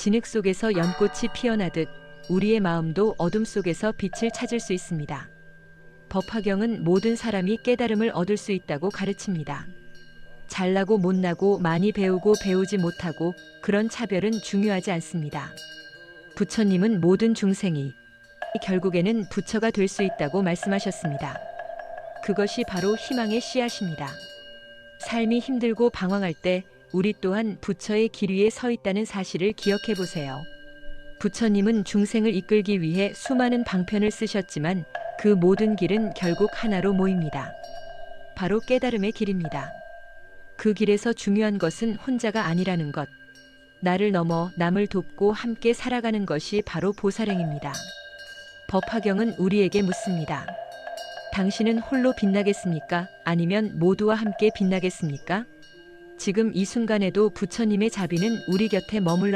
진흙 속에서 연꽃이 피어나듯 우리의 마음도 어둠 속에서 빛을 찾을 수 있습니다. 법화경은 모든 사람이 깨달음을 얻을 수 있다고 가르칩니다. 잘나고 못나고 많이 배우고 배우지 못하고 그런 차별은 중요하지 않습니다. 부처님은 모든 중생이 결국에는 부처가 될 수 있다고 말씀하셨습니다. 그것이 바로 희망의 씨앗입니다. 삶이 힘들고 방황할 때 우리 또한 부처의 길 위에 서 있다는 사실을 기억해 보세요. 부처님은 중생을 이끌기 위해 수많은 방편을 쓰셨지만 그 모든 길은 결국 하나로 모입니다. 바로 깨달음의 길입니다. 그 길에서 중요한 것은 혼자가 아니라는 것. 나를 넘어 남을 돕고 함께 살아가는 것이 바로 보살행입니다. 법화경은 우리에게 묻습니다. 당신은 홀로 빛나겠습니까? 아니면 모두와 함께 빛나겠습니까? 지금 이 순간에도 부처님의 자비는 우리 곁에 머물러